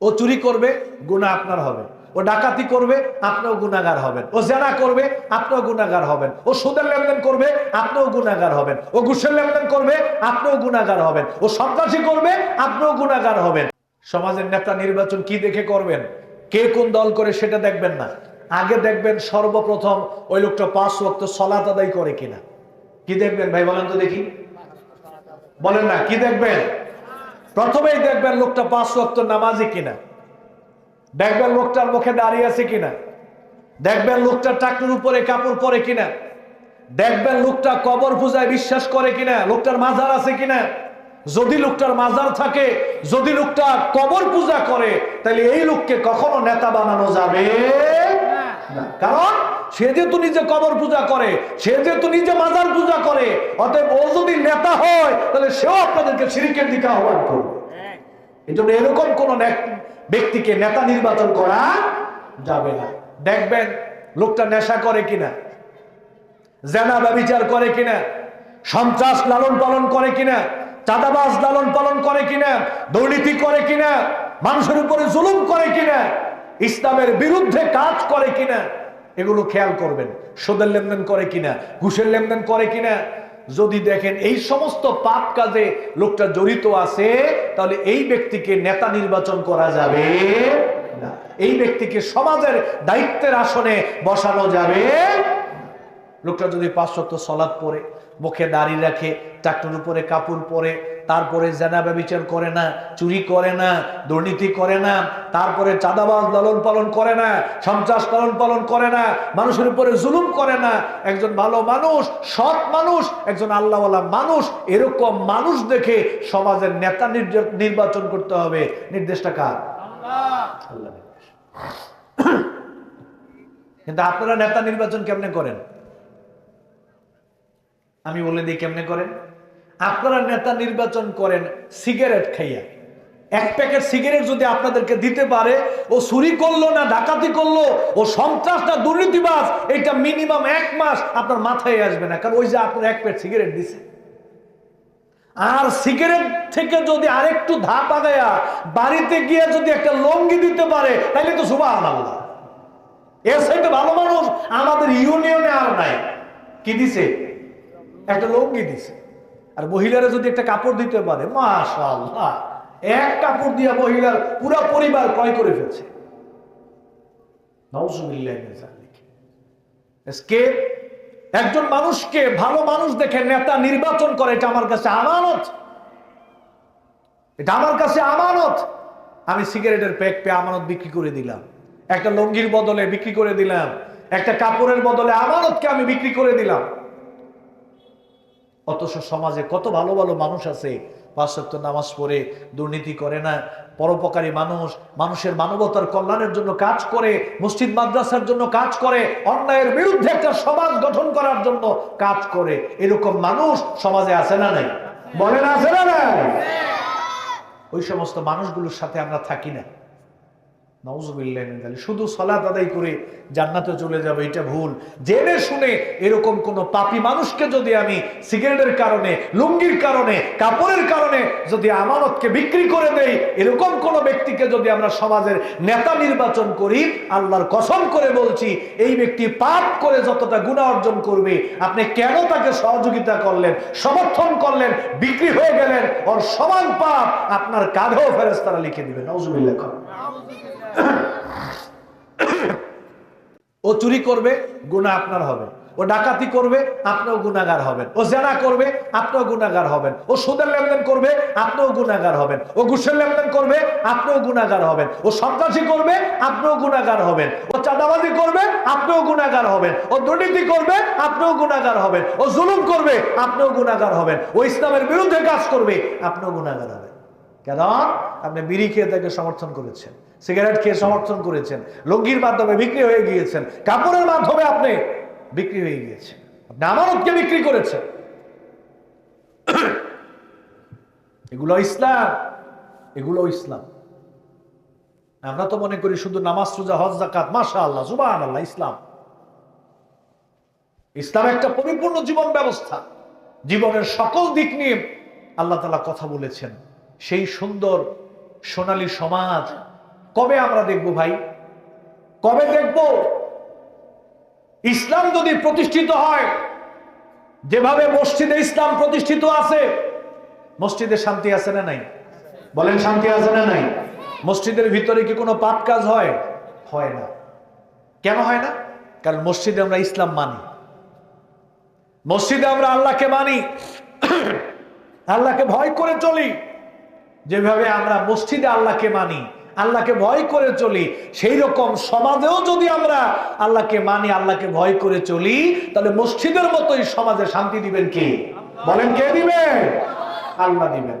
ও চুরি করবে গুণা আপনার হবে। ও ডাকাতি করবে, আপনিও গুণাগার হবেন। ও জেনা করবে, আপনিও গুণাগার হবেন। ও সুদের লেনদেন করবে, আপনিও গুণাগার হবেন। ও ঘুষের লেনদেন করবে, আপনিও গুণাগার হবেন। ও সন্ত্রাসী করবে, আপনিও গুণাগার হবেন। সমাজের নেতা নির্বাচন কি দেখে করবেন? কে কোন দল করে সেটা দেখবেন না। আগে দেখবেন সর্বপ্রথম ওই লোকটা পাঁচ ওয়াক্ত সলাত আদায় করে কিনা। কি দেখবেন ভাই বলেন তো দেখি। বলেন না, কি দেখবেন? প্রথমেই দেখবেন লোকটা পাঁচ ওয়াক্ত নামাজি কিনা। দেখবেন লোকটার মুখে দাঁড়িয়ে আছে কিনা। দেখবেন লোকটা টাকুর উপরে কাপড় পরে কিনা। দেখবেন লোকটা কবর পূজায় বিশ্বাস করে কিনা। লোকটার মাজার আছে কিনা। যদি লোকটার মাজার থাকে, যদি লোকটা কবর পূজা করে, তাহলে এই লোককে কখনো নেতা বানানো যাবে কারণ সে যেহেতু নিজে কবর পূজা করে, সে যেহেতু নিজে মাজার পূজা করে অতএব ও যদি নেতা হয়, তাহলে সেও আপনাদেরকে সিরিকের দিকে আহ্বান করবে। এই জন্য এরকম কোন ব্যক্তিকে নেতা নির্বাচন করা যাবে না। দেখবেন, লোকটা নেশা করে কিনা, জেনা ব্যবিচার করে কিনা, সন্ত্রাস লালন পালন করে কিনা, চাঁদাবাজ লালন পালন করে কিনা, দুর্নীতি করে কিনা, মানুষের উপরে জুলুম করে কিনা, ইসলামের বিরুদ্ধে কাজ করে কিনা, এগুলো খেয়াল করবেন। সুদের লেনদেন করে কিনা, ঘুষের লেনদেন করে কিনা যদি দেখেন এই সমস্ত পাপ কাজে লোকটা জড়িত আছে, তাহলে এই ব্যক্তিকে নেতা নির্বাচন করা যাবে না। এই ব্যক্তিকে সমাজের দায়িত্বের আসনে বসানো যাবে লোকটা যদি পাঁচশত সলাদ পরে, মুখে দাড়ি রাখে টাকটুর উপরে কাপড় পরে, তারপরে জেনা ব্যবচার করে না, চুরি করে না, দুর্নীতি করে না, তারপরে চাঁদাবাজ লালন পালন করে না, সন্ত্রাস লালন পালন করে না, মানুষের উপরে জুলুম করে না, একজন ভালো মানুষ, সৎ মানুষ, একজন আল্লাহওয়ালা মানুষ, এরকম মানুষ দেখে সমাজের নেতা নির্বাচন করতে হবে। নির্দেশটা কার? কিন্তু আপনারা নেতা নির্বাচন কেমনে করেন? আমি বলে দিই কেমনে করেন? আপনারা নেতা নির্বাচন করেন, সিগারেট খাইয়া। এক প্যাকেট সিগারেট যদি আপনাদেরকে দিতে পারে, ও চুরি করল না, ডাকাতি করল, ও সন্ত্রাস না, দুর্নীতিবাজ, এটা মিনিমাম এক মাস আপনার মাথায় আসবে না, কারণ ওই যে আপনার এক প্যাকেট সিগারেট দিছে। আর সিগারেট থেকে যদি আরেকটু ধাপ আগায়া বাড়িতে গিয়ে যদি একটা লঙ্গি দিতে পারে তাহলে তো সুবাহ আল্লাহ এর সাইতে ভালো মানুষ আমাদের ইউনিয়নে আর নাই। কি দিছে? একটা লঙ্গি দিছে। আর মহিলারা যদি একটা কাপড় দিতে পারে, মাশাআল্লাহ, এক কাপড় দিয়ে মহিলার পুরো পরিবার ক্রয় করে ফেলছে। একজন মানুষকে ভালো মানুষ দেখে নেতা নির্বাচন করে, এটা আমার কাছে আমানত। এটা আমার কাছে আমানত। আমি সিগারেটের প্যাক পেয়ে আমানত বিক্রি করে দিলাম। একটা লঙ্গির বদলে বিক্রি করে দিলাম। একটা কাপড়ের বদলে আমানতকে আমি বিক্রি করে দিলাম। অথচ সমাজে কত ভালো ভালো মানুষ আছে পাঁচশক্ত নামাজ পড়ে, দুর্নীতি করে না, পরোপকারী মানুষ, মানুষের মানবতার কল্যাণের জন্য কাজ করে, মসজিদ, মাদ্রাসার জন্য কাজ করে, অন্যায়ের বিরুদ্ধে একটা সমাজ গঠন করার জন্য কাজ করে, এরকম মানুষ সমাজে আছে না নাই? বলেন, আছে না নাই? ওই সমস্ত মানুষগুলোর সাথে আমরা থাকি না। নওজুবিল্লাহ শুধু সলাত আদায় করে জান্নাতে চলে যাবে, এটা ভুল। জেনে শুনে এরকম কোন পাপি মানুষকে যদি আমি সিগারেটের কারণে, লুঙ্গির কারণে, কাপড়ের কারণে যদি আমানতকে বিক্রি করে দেই, এরকম কোন ব্যক্তিকে যদি আমরা সমাজের নেতা নির্বাচন করি, আল্লাহর কসম করে বলছি, এই ব্যক্তি পাপ করে যতটা গুণা অর্জন করবে, আপনি কেন তাকে সহযোগিতা করলেন, সমর্থন করলেন, বিক্রি হয়ে গেলেন, ওর সমান পাপ আপনার কাঁধেও ফেরেস্তারা লিখে দিবেন নওজুবিল্লাহ ও চুরি করবে গুণা আপনার হবে। ও ডাকাতি করবে, আপনিও গুণাগার হবেন। ও জেনা করবে, আপনিও গুণাগার হবেন। ও সুদের লেনদেন করবে, আপনিও গুণাগার হবেন। ও ঘুষের লেনদেন করবে, আপনিও গুণাগার হবেন। ও সন্ত্রাসী করবে, আপনিও গুণাগার হবেন। ও চাঁদাবাজি করবে, আপনিও গুণাগার হবেন। ও দুর্নীতি করবে, আপনিও গুণাগার হবেন। ও জুলুম করবে, আপনিও গুণাগার হবেন। ও ইসলামের বিরুদ্ধে কাজ করবে, আপনিও গুণাগার হবেন। কেন আপনি বিড়ি খেয়ে তাকে সমর্থন করেছেন। সিগারেট খেয়ে সমর্থন করেছেন। লুঙ্গির মাধ্যমে বিক্রি হয়ে গিয়েছেন। কাপড়ের মাধ্যমে আপনি বিক্রি হয়ে গিয়েছেন। আপনি আমানতকে বিক্রি করেছেন। এগুলো ইসলাম। এগুলো ইসলাম। আমরা তো মনে করি শুধু নামাজ, রোজা, হজ জাকাত মাশা আল্লাহ জুবান আল্লাহ ইসলাম। ইসলাম একটা পরিপূর্ণ জীবন ব্যবস্থা। জীবনের সকল দিক নিয়ে আল্লাহ তালা কথা বলেছেন। সেই সুন্দর সোনালী সমাজ। কবে আমরা দেখব ভাই? কবে দেখব? ইসলাম যদি প্রতিষ্ঠিত হয়, যেভাবে মসজিদে ইসলাম প্রতিষ্ঠিত আছে, মসজিদে শান্তি আছে না নাই? বলেন শান্তি আছে না নাই? মসজিদের ভিতরে কি কোনো পাপ কাজ হয়? হয় না। কেন হয় না? কারণ মসজিদে আমরা ইসলাম মানি। মসজিদে আমরা আল্লাহকে মানি। আল্লাহকে ভয় করে চলি। যেভাবে আমরা মসজিদে আল্লাহকে মানি, আল্লাহকে ভয় করে চলি, সেই রকম সমাজেও যদি আমরা আল্লাহকে মানি, আল্লাহকে ভয় করে চলি, তাহলে মসজিদের মতোই সমাজে শান্তি দিবেন কি? বলেন কে দিবেন? আল্লাহ দিবেন।